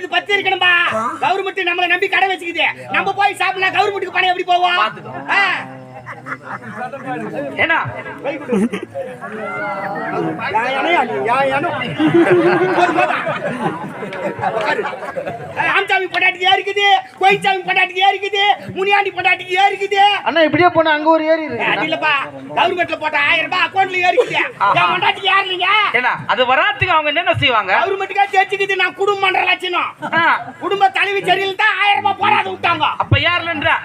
மீது பத்து இருக்கணும்பா. கவர்மெண்ட் நம்மள நம்பி கடை வச்சுக்குது. நம்ம போய் சாப்பிடலாம். கவர்மெண்ட்டுக்கு பணம் எப்படி போவோம். ஏன்னா ஆம்சாமி பொண்டாட்டிக்கு ஏறிக்குது கோயிச்சாமி பொண்டாட்டிக்கு ஏறிக்குது முனியாண்டி பொண்டாட்டிக்கு ஏறிக்குது அண்ணா இப்படியே போனா அங்க ஒரு ஏறி இருக்கு இல்லப்பா கவர்மெண்ட்ல போட்ட ஆயிரம் ரூபாய் அக்கௌண்ட்ல ஏறிக்குது என் பொண்டாட்டிக்கு ஏறலீங்க ஏன்னா அது வராதுக்கு அவங்க என்னென்ன செய்வாங்க? கவர்மெண்ட்டுக்கே தெரிஞ்சுக்குது நான் குடும்பம் பண்ற லட்சணம் குடும்ப தலைவி சரியில் தான் ஆயிரம் ரூபாய் போராத விட்டாங்க. அப்ப யாருலன்றா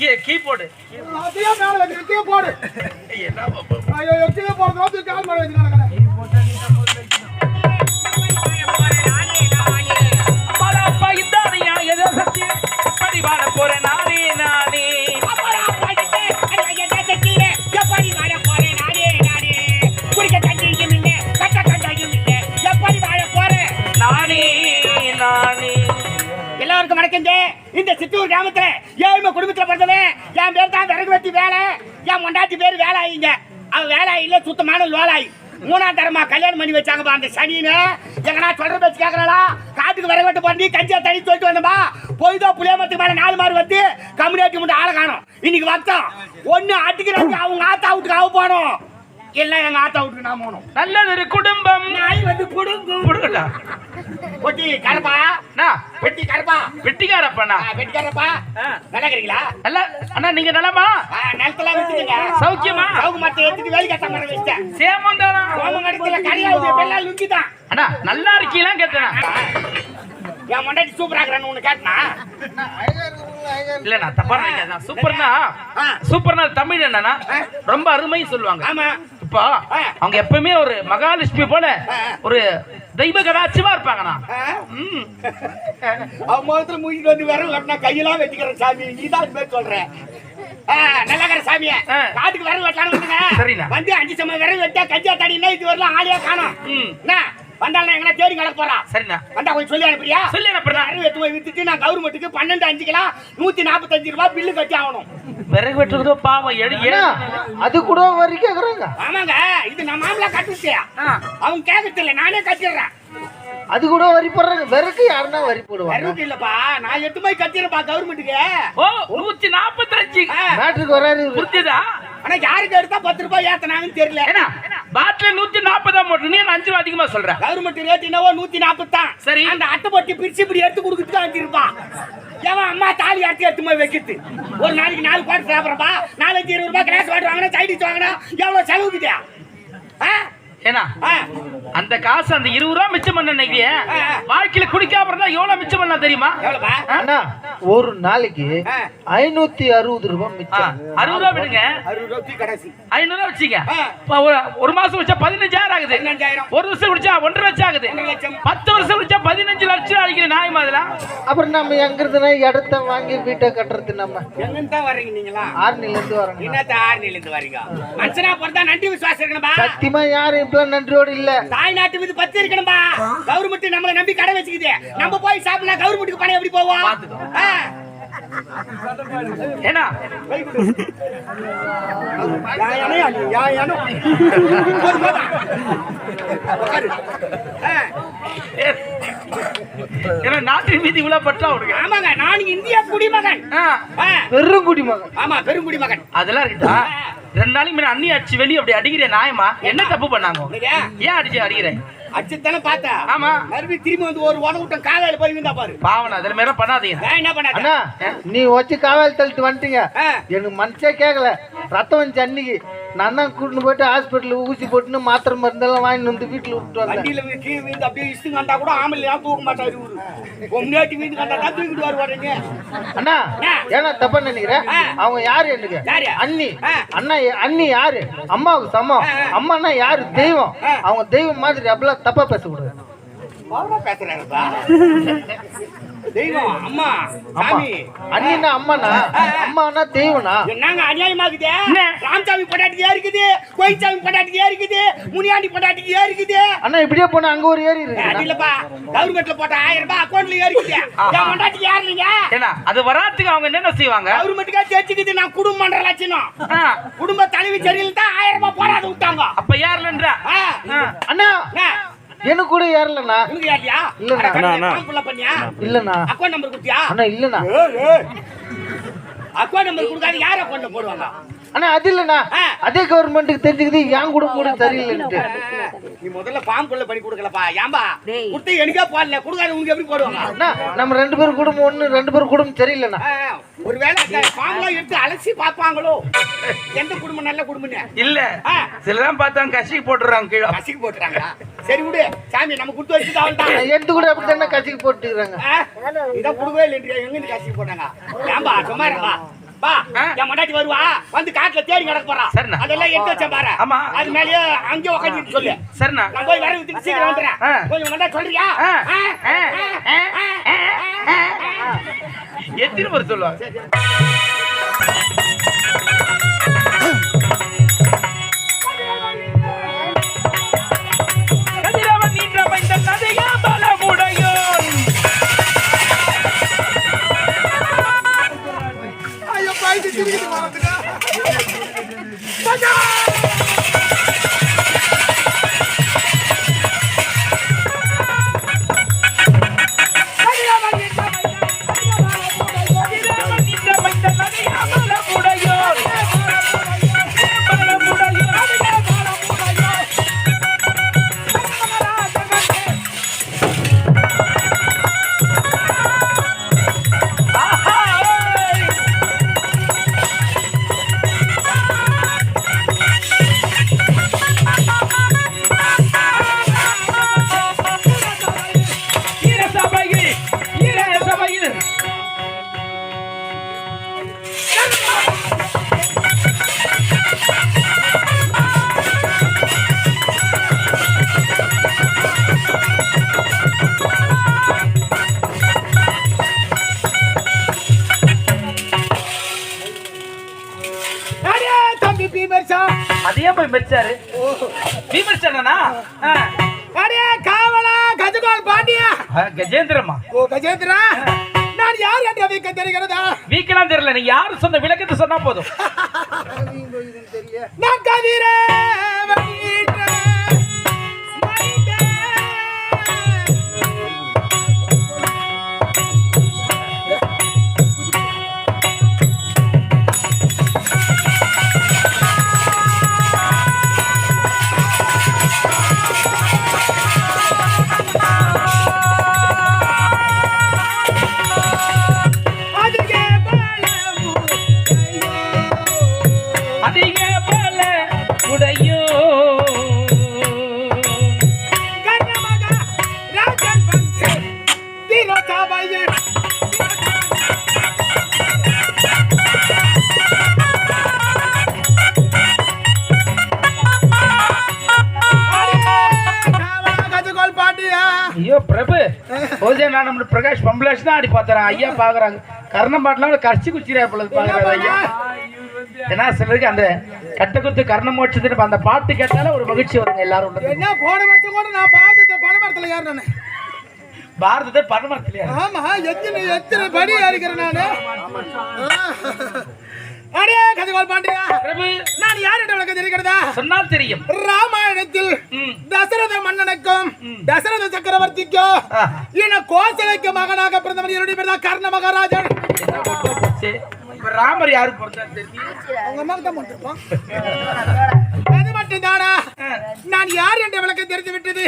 கீ- கீபோர்டு. என்ன அம்மாடா அப்பா இந்தாரையா எதோ சக்தி படி வாழ போற நானே நானே நானே நானே எல்லாருக்கும் வணக்கங்க இந்த சித்தூர் கிராமத்துல ஏழ்மை குடும்பத்தில் பிறந்தவன் என் பேர் தான் விறகு வெட்டி வேலை. என் மொண்டாட்டி பேர் வேலாயிங்க. அவன் வேலாயில சுத்தமான லோலாயி. மூணாம் தரமா கல்யாணம் பண்ணி வச்சாங்கப்பா அந்த சனின்னு. எங்கன்னா சொல்ற பேச்சு கேட்கறா காட்டுக்கு விறகு வெட்டு பண்ணி கஞ்சியா தண்ணி சொல்லிட்டு வந்தோமா போய்தோ புளியமத்துக்கு மேல நாலு மாறு வந்து கம்யூனிட்டி மட்டும் ஆளை காணும். இன்னைக்கு வத்தோம் ஒண்ணு அட்டுக்கிறாங்க அவங்க ஆத்தா வீட்டுக்கு ஆக போனோம். எல்லாம் எங்க ஆத்தா வீட்டுக்கு நான் போனோம் நல்லது ஒரு குடும்பம். நாய் வந்து புடுங்கும் கொடுக்கட்டா கொட்டி கரப்பா. அண்ணா. வெட்டி கரப்பா. வெட்டிக்காரப்பண்ணா. ஆ, வெட்டிக்காரப்பா நல்லா இருக்கிறீங்களா நல்லா அண்ணா நீங்க நலமா? நிலத்தெல்லாம் வித்துட்டுங்க சௌக்கியமா? மரத்தை எடுத்துட்டு வேலி கட்ட மரம் வச்சிட்டேன். சேமம் தானா கோமம் கட்டத்துல கரியாவுது வெள்ளா லுங்கி தான் அண்ணா நல்லா இருக்கீங்களா கேட்டேன். என் மண்டாட்டி சூப்பரா இருக்கிறான்னு ஒண்ணு கேட்டனா? இல்ல நான் தப்பா நினைக்கிறேன் சூப்பர்னா. சூப்பர்னா தமிழ் என்னன்னா ரொம்ப அருமை சொல்லுவாங்க. ஆமா. இப்போ அவங்க எப்பவுமே ஒரு மகாலட்சுமி போல ஒரு தெய்வ கடாட்சியமா இருப்பாங்கண்ணா. ஆ? ம். அவன் முகத்துல மூஞ்சிட்டு வந்து விரல் வெட்டினா கையெல்லாம் வெட்டிக்கிற சாமி. நீ தான் இது மாதிரி சொல்ற. ஆ, நல்லா இருக்கிற சாமிய. காட்டுக்கு விரல் சரிண்ணா. வந்து அஞ்சு சம விரல் வெட்டா கஞ்சியா தடினா இது வரலாம். ஆளியா காணும். என்ன? வந்தாலும் எங்கன்னா தேடி கிடக்க போறா. சரிண்ணா. வந்தா கொஞ்சம் சொல்லி அனுப்புறியா? சொல்லி அனுப்புறேன். அறுபது எட்டு போய் வித்துட்டு நான் கவர்மெண்ட்டுக்கு பன்னெண்டு அஞ்சு கிலோ நூத்தி நாற்பத்தஞ்சு ரூபாய் பில்லு கட்டி ஆகணும். விறகு வெட்டுறதோ பாவம் எடு அண்ணா அது கூட வரி கேக்குறாங்க. ஆமாங்க இது நான் மாமலா கட்டுச்சியா ஆ. அவங்க கேட்கறது இல்ல நானே கட்டிடுறேன். அது கூட வரி போடுறாங்க. விறகு யாருன்னா வரி போடுவாங்க? வெறும் இல்லப்பா நான் எட்டு போய் கட்டிடுறப்பா கவர்மெண்ட்டுக்கு. ஓ நூத்தி நாற்பத்தஞ்சு. மேட்ருக்கு வராரு இவரு. புரிஞ்சுதா? ஆனா யாருக்கு எடுத்தா பத்து ரூபாய் ஏத்தனாங்கன்னு தெரியல. ஏன்னா பாட்டில நூத்தி நாற்பதா போட்டு நீ அஞ்சு ரூபா அதிகமா சொல்ற? கவர்மெண்ட் ரேட் என்னவோ நூத்தி நாற்பது தான் சரி. அந்த அட்டை போட்டி பிரிச்சு இப்படி எடுத்து கொடுத்துட்டு அஞ்சு ரூபாய் எவன் அம்மா தாலி அறுத்து எடுத்து போய் வைக்கிறது. ஒரு நாளைக்கு நாலு குவார்டர் சாப்பிட்றப்பா நாலஞ்சு இருபது ரூபாய் கிளாஸ் வாட்டர் வாங்கினா சைடிஸ் வாங்கினா எவ்வளவு செலவுக்குதா ஆ? ஏன்னா அந்த காசு அந்த இருபது ரூபா மிச்சம் பண்ண ஆ. வாழ்க்கையில குடிக்காம இருந்தா எவ்வளவு மிச்சம் பண்ணலாம் தெரியுமா? ஒரு நாளைக்கு. ஐநூத்தி அறுபது ரூபாய் மிச்சம். அறுபது ரூபா விடுங்க. அறுபது ரூபாய் கடைசி. ஐநூறு ரூபா. இப்ப ஒரு- மாசம் வச்சா பதினஞ்சாயிரம் ஆகுது. ஒரு வருஷம் குடிச்சா ஒன்றரை லட்சம் ஆகுது. பத்து வருஷம் குடிச்சா பதினஞ்சு லட்சம் அடிக்கிற நியாயமா அதெல்லாம் அப்புறம் நம்ம எங்க இருந்துனா இடத்த வாங்கி வீட்டை கட்டுறது நம்ம. எங்கிருந்து வர்றீங்க நீங்களா ஆர்னில இருந்து வரோங்க. என்னத்த ஆர்னில இருந்து வரீங்க மனுஷனா பிறந்தா நன்றி விசுவாசம் இருக்கணும்பா சத்தியமா யாரும் இப்பெல்லாம் நன்றியோடு இல்ல. தாய்நாட்டு மீது பத்து இருக்கணும்பா. கவர்மெண்ட் நம்மள நம்பி கடை வச்சுக்குது. நம்ம போய் சாப்பிடலாம் கவர்மெண்ட்டுக்கு பணம் எப்படி போவோம். ஏன்னா நாட்டின் மீது இவ்வளவு பற்றா உனக்கு ஆமாங்க நான் இந்திய குடிமகன். ஆ, ஆ. பெருங்குடி மகன் ஆமா பெருங்குடி மகன் அதெல்லாம் இருக்கட்டா ரெண்டு நாளைக்கு முன்ன அண்ணி அடிச்சு வெளியே அப்படி அடிக்கிற நியாயமா என்ன தப்பு பண்ணாங்க? ஏன் அடிச்சு அடிக்கிறேன்? அச்சுத்தானே பார்த்தா? ஆமா. மறுபடியும் திரும்பி வந்து ஒரு உட விட்டம் காலையில போய் விந்தா பாரு. பாவனா அதுல மேல பண்ணாதீங்க. என்ன பண்ணாத? அண்ணா நீ வச்சு காவல் தள்ளிட்டு வந்துட்டீங்க. எனக்கு மனசே கேட்கல ரத்தம் வந்துச்சு அன்னைக்கு. நான் தான் கூட்டின்னு போயிட்டு ஹாஸ்பிட்டல் ஊசி போட்டுன்னு மாத்திரை மருந்தெல்லாம் வாங்கிட்டு வந்து வீட்டுல விட்டு வந்தேன் வண்டியில கீழே அப்படியே கூட தூக்க மாட்டாரு இவரு முன்னாடி தான் தூக்கிட்டு அண்ணா. ஏன்னா தப்பா நினைக்கிறேன். அவங்க யாரு எனக்கு? அண்ணி. அண்ணா அண்ணி யாரு அம்மாவுக்கு சமம். அம்மானா யாரு தெய்வம். அவங்க தெய்வம் மாதிரி அப்படிலாம் தப்பா பேசக்கூடாது பேசுறாருப்பா தெய்வம் அம்மா சாமி. அண்ணினா அம்மாண்ணா? அம்மானா தெய்வனா என்னங்க அநியாயமாக்குது? ராமசாமி பொண்டாட்டிக்கு ஏறிக்குது கோயிச்சாமி பொண்டாட்டிக்கு ஏறிக்குது முனியாண்டி பொண்டாட்டிக்கு ஏறிக்குது. அண்ணா இப்படியே போனா அங்க ஒரு ஏரி அது இருக்குண்ணா இல்லப்பா கவர்மெண்ட்ல போட்ட ஆயிரம் ரூபாய் அக்கௌண்ட்ல ஏறிக்குது. என் பொண்டாட்டிக்கு ஏறலீங்க ஏன்னா அது வராத்துக்கு அவங்க என்னென்ன செய்வாங்க? கவர்மெண்ட்டுக்கே தெரிஞ்சுக்குது நான் குடும்பம் பண்ற லட்சணம். குடும்ப தலைவி சரியில் தான் ஆயிரம் ரூபாய் போராத விட்டாங்க. அப்ப யாருலன்ற ஆ, அண்ணா? எனக்கு கூட ஏறலண்ணா. உனக்கு யாரியா இல்லண்ணா. ஃபுல்லா பண்ணியா? இல்லண்ணா. அக்கௌண்ட் நம்பர் கொடுத்தியா? அண்ணா இல்லண்ணா. அக்கௌண்ட் நம்பர் கொடுக்காத யார் அக்கௌண்ட்ல போடுவாங்க? அண்ணா அது இல்லண்ணா. அதே கவர்மெண்ட்டுக்கு தெரிஞ்சுக்குது என் குடும்பம் கூட சரியில்லைன்ட்டு நீ முதல்ல ஃபார்ம் குள்ள பண்ணி கொடுக்கலப்பா ஏன்பா குடுத்து எனக்கே போடல கொடுக்காத உனக்கு எப்படி போடுவாங்க அண்ணா நம்ம ரெண்டு பேரும் குடும்பம் ஒண்ணு ரெண்டு பேரும் குடும்பம் சரியில்லைண்ணா ஒருவேளை ஃபார்ம்லாம் எடுத்து அலசி பார்ப்பாங்களோ எந்த குடும்பம் நல்ல குடும்பம்னு இல்ல. சிலதான் பார்த்தாங்க கசிக்கு போட்டுறாங்க கீழே கசிக்கு போட்டுறாங்களா சரி விடு சாமி நம்ம கொடுத்து அவள் தான் எந்த கூட அப்படி தானே கட்சிக்கு போட்டுக்கிறாங்க இதான் கொடுக்கவே இல்லைன்றியா எங்க இருந்து கசிக்கு போட்டாங்க ஏன்பா சும்மா பா. என் மண்டாட்டி வருவா வந்து காட்டுல தேடி கிடக்க போறா சரிண்ணா. அதெல்லாம் எடுத்து வச்சேன் பாரு ஆமா. அது மேலயே அங்கே உட்காந்து சொல்லு சரிண்ணா நான் போய் வர விட்டு சீக்கிரம் வந்துடுறேன் ஆ. கொஞ்சம் மண்டா சொல்றியா. எத்தனை பேர் சொல்லுவாங்க அதையே போய் மெச்சாரு விமர்சனா அடே காவலா கஜகோல் பாண்டியா? கஜேந்திரமா ஓ கஜேந்திரா? நான் யார் என்று வைக்க தெரிகிறதா? வீக்கெல்லாம் தெரியல நீ யாரு சொன்ன விளக்கத்தை சொன்னா போதும். நான் கதிர நம்ம பிரகாஷ் பம்பளாஷ் தான் ஆடி பார்த்தறேன் ஐயா பாக்குறாங்க. கர்ணம் பாட்டெல்லாம் கரைச்சி குச்சிரா போல பாக்குறாரு. ஐயா ஏன்னா சிலருக்கு அந்த கட்ட குத்து கர்ணம் மோட்சத்துக்கு அந்த பாட்டு கேட்டாலே ஒரு மகிழ்ச்சி வருங்க எல்லாரும். என்ன போன வருஷம் கூட நான் பாரதத்தை பணமரத்துல ஏறினேன். பாரதத்தை பரமத்திலையா ஆமா எத்தனை எத்தனை படி ஏறிக்கிறேன் நானு? அடே கதைகோல் பாண்டியா. நான் யார் என்று விளக்க தெரிகிறதா? சொன்னால் தெரியும். ராமாயணத்தில். தசரத மன்னனுக்கும் தசரத சக்கரவர்த்திக்கும். என கோசலைக்கு மகனாக பிறந்தவன் என்னுடைய பேர் தான் கர்ண மகாராஜன். ராமர் யாரு பொறுத்தாரு தெரியும்? தான் போட்டிருப்பான் அது மட்டும் தானா? நான் யார் என்ற விளக்கம் தெரிந்து விட்டது.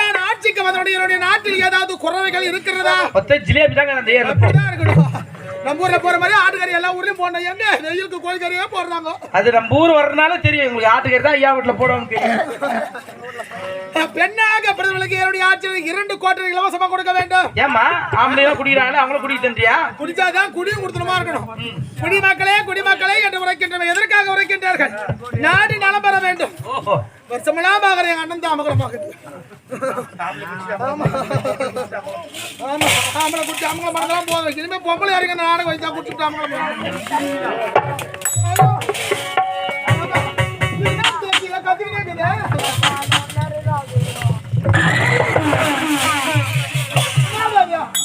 நான் ஆட்சிக்கு வந்தவுடன் என்னுடைய நாட்டில் ஏதாவது குறவைகள் இருக்கிறதா? மொத்த ஜிலேபி தாங்க அப்படிதான் இருக்கணும். நம்ம ஊர்ல போற மாதிரி ஆட்டுக்கறி எல்லா ஊர்லயும் போடணும். எங்க வெயிலுக்கு கோழிக்கறியே போடுறாங்க? அது நம்ம ஊர் வர்றதுனால தெரியும். உங்களுக்கு ஆட்டுக்கறி தான் ஐயா வீட்டுல போடுவாங்க தெரியும். பெண்ணாக பிறந்தவர்களுக்கு என்னுடைய ஆட்சியில் இரண்டு கோட்டை இலவசமா கொடுக்க வேண்டும். ஏமா ஆம்பளையா குடிக்கிறாங்களே? அவங்களும் குடிக்க தந்தியா குடிச்சாதான் குடியும் கொடுத்தனமா இருக்கணும். குடிமக்களே குடிமக்களே என்று உரைக்கின்றன. எதற்காக உரைக்கின்றார்கள்? நாடு நலம் பெற வேண்டும். வருஷமெல்லாம் பாக்குற எங்க அண்ணன் தான் அமகரமாகுது ஆமா. ஆமா. ஆம்பளை குட்டி அமங்கலம் பண்ணலாம் போதும். இனிமே பொம்பளை இறங்க நாடகம் வச்சா குடிச்சுட்டு கத்திக்கிட்டே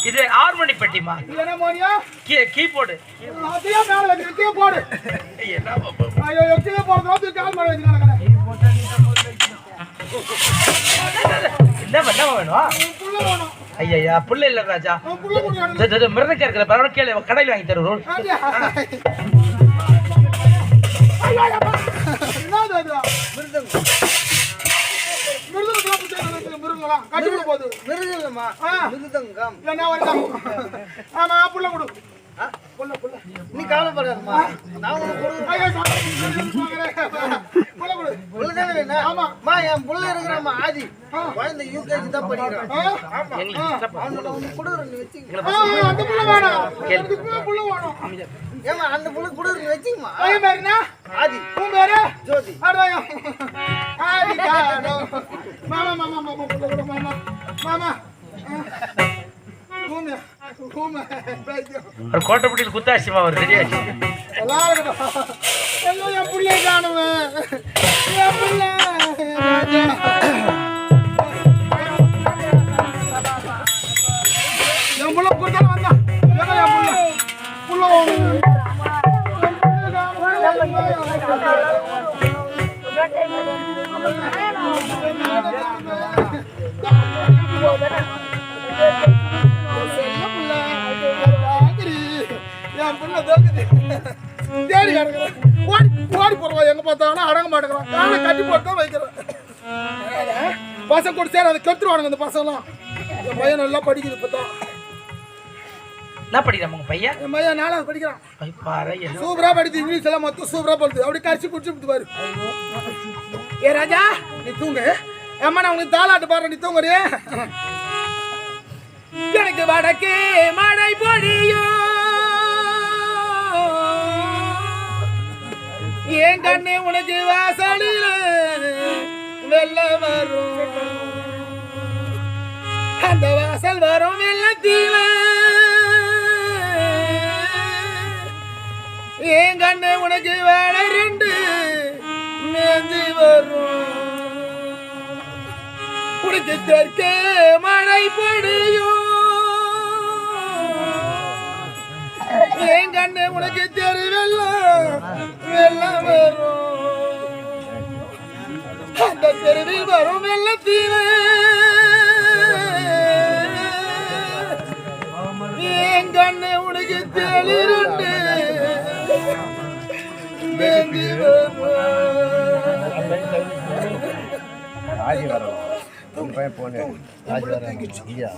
இது ஹார்மோனி பெட்டிமா என்ன மோனியா கீபோர்டு. அதையே மேல வச்சு கீழே போடு என்ன? ஐயோ கீழே போடுறதோ கால் மேல வச்சு நடக்கிறேன் என்ன புள்ள வேணும். ஐயா புள்ள இல்ல ராஜா. மிருதக்க இருக்கிற பரவாயில்ல கேளு கடையில் வாங்கி தருவோம் நீ கவலைப்படாதம்மா. நான் உனக்கு கொடு வேணும் ஆமா. அம்மா என் புள்ள இருக்கிறாம்மா ஆதி குழந்தை யூகேஜி தான் படிக்கிறான். இஷ்டப்பா. அவனோட உனக்கு கொடுக்குறேன்னு வச்சுக்க. ஏமா அந்த புள்ள கொடுக்குறேன்னு வச்சுக்கமா ஆதி. ஜோதி. ஒரு கோட்டைப்பட்டியில் குத்தாசிமா ஒரு ரெடியாச்சு என் பிள்ளை காணுவேன் என் பிள்ளை. என் புள்ள கொடுத்தாலும் வந்தான் ஏங்க என் புள்ள? புள்ள வாங்கணும். என் புள்ள. தோக்குது. ஓடி போடுவான் எங்க பார்த்தாலும் அடங்க மாட்டேங்கிறான். காலை கட்டி போட்டு தான் பசங்க கூட சேர அதை கெடுத்துருவானுங்க இந்த பசங்களாம் என் பையன் நல்லா படிக்குது என்ன படிக்கிறான் உங்க பையன்? என் பையன் நாலாவது படிக்கிறான். சூப்பரா படிக்குது இங்கிலீஷ் எல்லாம் மொத்தம் சூப்பரா படிக்குது அப்படி கரிச்சு குடிச்சு பாரு. ஏ ராஜா நீ தூங்கு. அம்மா நான் உனக்கு தாளாட்டு பாரு நீ தூங்குறே எனக்கு வடக்கே மழை பொழியும். ஏன் கண்ணே உனக்கு வாசலில் வெள்ள வரும். அந்த வாசல் வரும் வெள்ளத்தில. ஏன் கண்ணு உனக்கு வேலை ரெண்டு மேஞ்சு வரும். உனக்கு தெற்கே மழை பொழியும் என் கண்ணு உனக்கு தெருவெல்லாம் தெருவில் என் கண்ணு உனக்கு தெளிருண்டு. ராஜி வரலாம் போனேன் ராஜி வரலாம் ஐயா